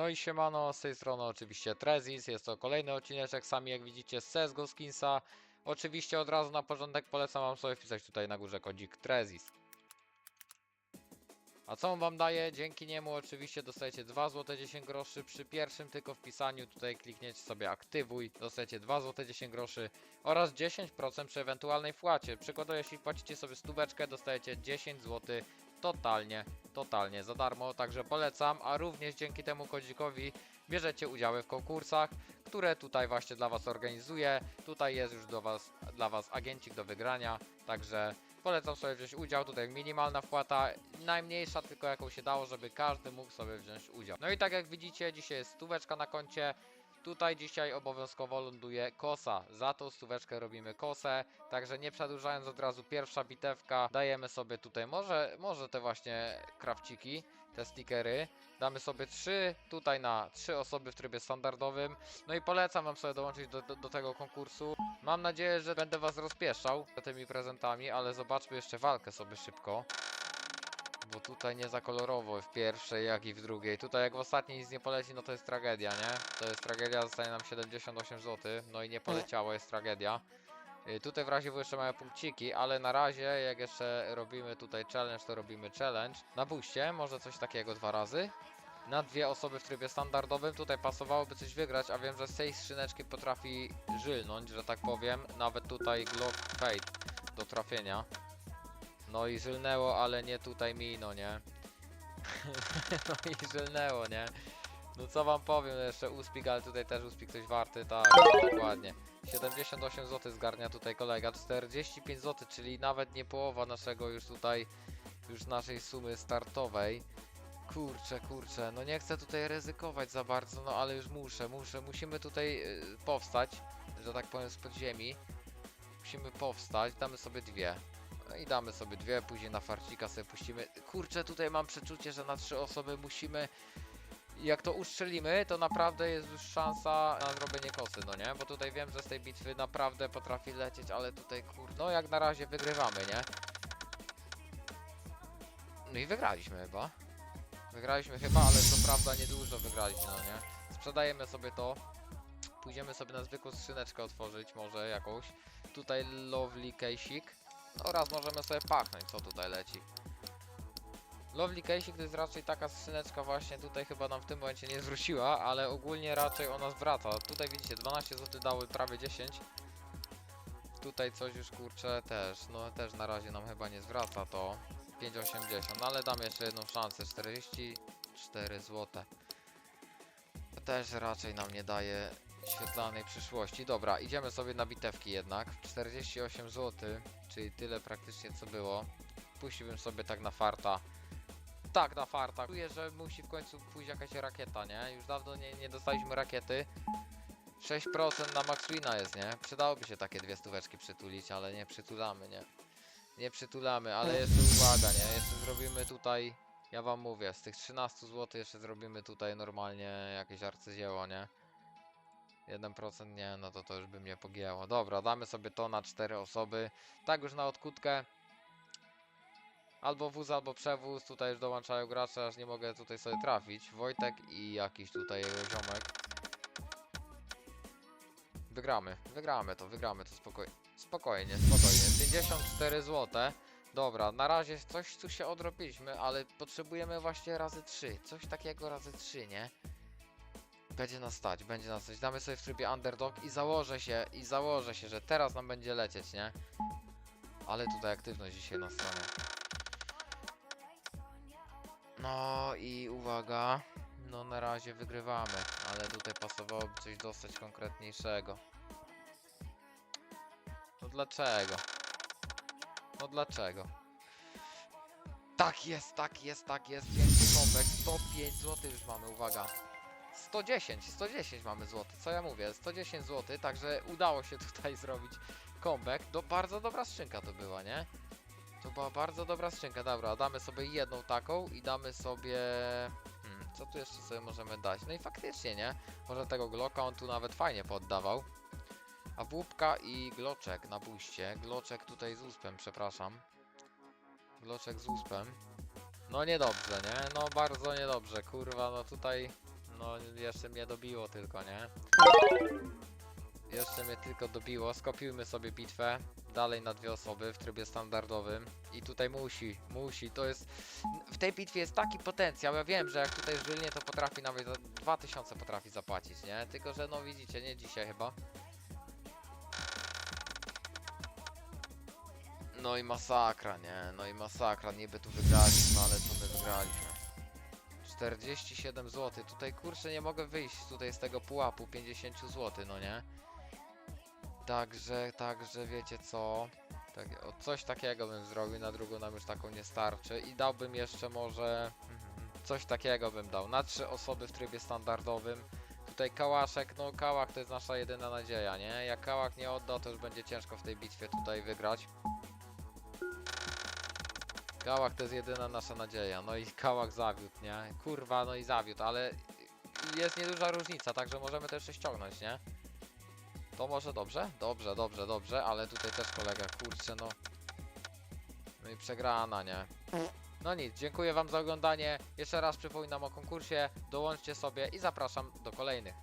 No i siemano, z tej strony oczywiście Trezis, jest to kolejny odcineczek, sami jak widzicie z CSGO Skinsa. Oczywiście od razu na porządek polecam wam sobie wpisać tutaj na górze kodzik Trezis. A co on wam daje? Dzięki niemu oczywiście dostajecie 2 zł 10 groszy przy pierwszym tylko wpisaniu, tutaj klikniecie sobie aktywuj, dostajecie 2 zł 10 groszy oraz 10% przy ewentualnej wpłacie. Przykładowo jeśli płacicie sobie stóweczkę, dostajecie 10 zł totalnie, totalnie za darmo, także polecam, a również dzięki temu kodzikowi bierzecie udziały w konkursach, które tutaj właśnie dla Was organizuję. Tutaj jest już do was, dla Was agencik do wygrania, także polecam sobie wziąć udział. Tutaj minimalna wpłata, najmniejsza tylko jaką się dało, żeby każdy mógł sobie wziąć udział. No i tak jak widzicie, dzisiaj jest stóweczka na koncie. Tutaj dzisiaj obowiązkowo ląduje kosa. Za tą stóweczkę robimy kosę. Także nie przedłużając od razu pierwsza bitewka. Dajemy sobie tutaj może, może te właśnie krawciki, te stickery. Damy sobie trzy tutaj na trzy osoby w trybie standardowym. No i polecam wam sobie dołączyć do, do, do tego konkursu. Mam nadzieję, że będę was rozpieszczał tymi prezentami, ale zobaczmy jeszcze walkę sobie szybko. Bo tutaj nie za kolorowo w pierwszej, jak i w drugiej. Tutaj jak w ostatniej nic nie poleci, no to jest tragedia, nie? To jest tragedia, zostaje nam 78 zł. No i nie poleciało, jest tragedia. Y, Tutaj w razie jeszcze mają punkciki, ale na razie jak jeszcze robimy tutaj challenge, to robimy challenge. Na buście może coś takiego dwa razy. Na dwie osoby w trybie standardowym tutaj pasowałoby coś wygrać, a wiem, że z tej skrzyneczki potrafi żylnąć, że tak powiem. Nawet tutaj Glock Fate do trafienia. No i żylnęło, ale nie tutaj mi, no nie. no i żylnęło, nie. No co wam powiem, no jeszcze uspik, ale tutaj też uspik coś warty, tak, dokładnie. 78 zł zgarnia tutaj kolega, 45 zł, czyli nawet nie połowa naszego już tutaj, już naszej sumy startowej. Kurczę, kurczę, no nie chcę tutaj ryzykować za bardzo, no ale już muszę, muszę, musimy tutaj y, powstać, że tak powiem z podziemi. Musimy powstać, damy sobie dwie. No i damy sobie dwie, później na farcika sobie puścimy. Kurczę, tutaj mam przeczucie, że na trzy osoby musimy jak to uszczelimy, to naprawdę jest już szansa na zrobienie kosy, no nie? Bo tutaj wiem, że z tej bitwy naprawdę potrafi lecieć, ale tutaj kur... No jak na razie wygrywamy, nie? No i wygraliśmy chyba. Wygraliśmy chyba, ale co prawda niedużo wygraliśmy, no nie? Sprzedajemy sobie to. Pójdziemy sobie na zwykłą skrzyneczkę otworzyć, może jakąś. Tutaj lovely case'ik. Oraz możemy sobie pachnąć, co tutaj leci. Lovely Casey to jest raczej taka skrzyneczka właśnie tutaj chyba nam w tym momencie nie zwróciła, ale ogólnie raczej ona zwraca. Tutaj widzicie 12 zł dały prawie 10. Tutaj coś już kurczę też, no też na razie nam chyba nie zwraca to 5,80, no ale damy jeszcze jedną szansę 44 zł. Też raczej nam nie daje świetlanej przyszłości. Dobra, idziemy sobie na bitewki jednak. 48 zł, czyli tyle praktycznie co było. Puściłbym sobie tak na farta. Tak, na farta. Czuję, że musi w końcu pójść jakaś rakieta, nie? Już dawno nie, nie dostaliśmy rakiety. 6% na Max Wina jest, nie? Przydałoby się takie dwie stóweczki przytulić, ale nie przytulamy, nie? Nie przytulamy, ale jeszcze uwaga, nie? Jeszcze zrobimy tutaj, ja wam mówię, z tych 13 zł jeszcze zrobimy tutaj normalnie jakieś arcydzieło, nie? 1% nie, no to to już by mnie pogięło. Dobra, damy sobie to na 4 osoby. Tak już na odkutkę. Albo wóz, albo przewóz. Tutaj już dołączają gracze, aż nie mogę tutaj sobie trafić. Wojtek i jakiś tutaj ziomek. Wygramy, wygramy to, wygramy to spokojnie. Spokojnie, spokojnie. 54 zł. Dobra, na razie coś tu się odrobiliśmy, ale potrzebujemy właśnie razy 3. Coś takiego razy 3, nie? Będzie nas stać, będzie nas stać. Damy sobie w trybie underdog i założę się, i założę się, że teraz nam będzie lecieć, nie? Ale tutaj aktywność dzisiaj na stronie. No i uwaga, no na razie wygrywamy, ale tutaj pasowałoby coś dostać konkretniejszego. No dlaczego? No dlaczego? Tak jest, tak jest, tak jest, piękny kombek, 105 zł już mamy, uwaga. 110, 110 mamy złoty, co ja mówię, 110 zł, także udało się tutaj zrobić comeback. Do bardzo dobra skrzynka to była, nie? To była bardzo dobra skrzynka, dobra, damy sobie jedną taką i damy sobie... Hmm, co tu jeszcze sobie możemy dać? No i faktycznie, nie? Może tego Glocka on tu nawet fajnie poddawał. A włópka i gloczek na buście. Gloczek tutaj z uspem, przepraszam. Gloczek z uspem. No niedobrze, nie? No bardzo niedobrze, kurwa, no tutaj... No, jeszcze mnie dobiło tylko, nie? Jeszcze mnie tylko dobiło. Skopiujmy sobie bitwę. Dalej na dwie osoby w trybie standardowym. I tutaj musi, musi. To jest. W tej bitwie jest taki potencjał. Ja wiem, że jak tutaj żylnie, to potrafi nawet za 2000 potrafi zapłacić, nie? Tylko, że no widzicie, nie dzisiaj chyba. No i masakra, nie? No i masakra. Niby tu wygraliśmy, ale co my wygraliśmy? 47 zł. Tutaj kurczę nie mogę wyjść tutaj z tego pułapu 50 zł, no nie? Także, także wiecie co? Tak, coś takiego bym zrobił, na drugą nam już taką nie starczy i dałbym jeszcze może coś takiego bym dał. Na trzy osoby w trybie standardowym. Tutaj kałaszek, no kałak to jest nasza jedyna nadzieja, nie? Jak kałak nie odda, to już będzie ciężko w tej bitwie tutaj wygrać. Kałak to jest jedyna nasza nadzieja. No i kałak zawiódł, nie? Kurwa, no i zawiódł, ale jest nieduża różnica, także możemy to jeszcze ściągnąć, nie? To może dobrze? Dobrze, dobrze, dobrze, ale tutaj też kolega, kurczę, no. No i przegrana, nie? No nic, dziękuję wam za oglądanie. Jeszcze raz przypominam o konkursie, dołączcie sobie i zapraszam do kolejnych.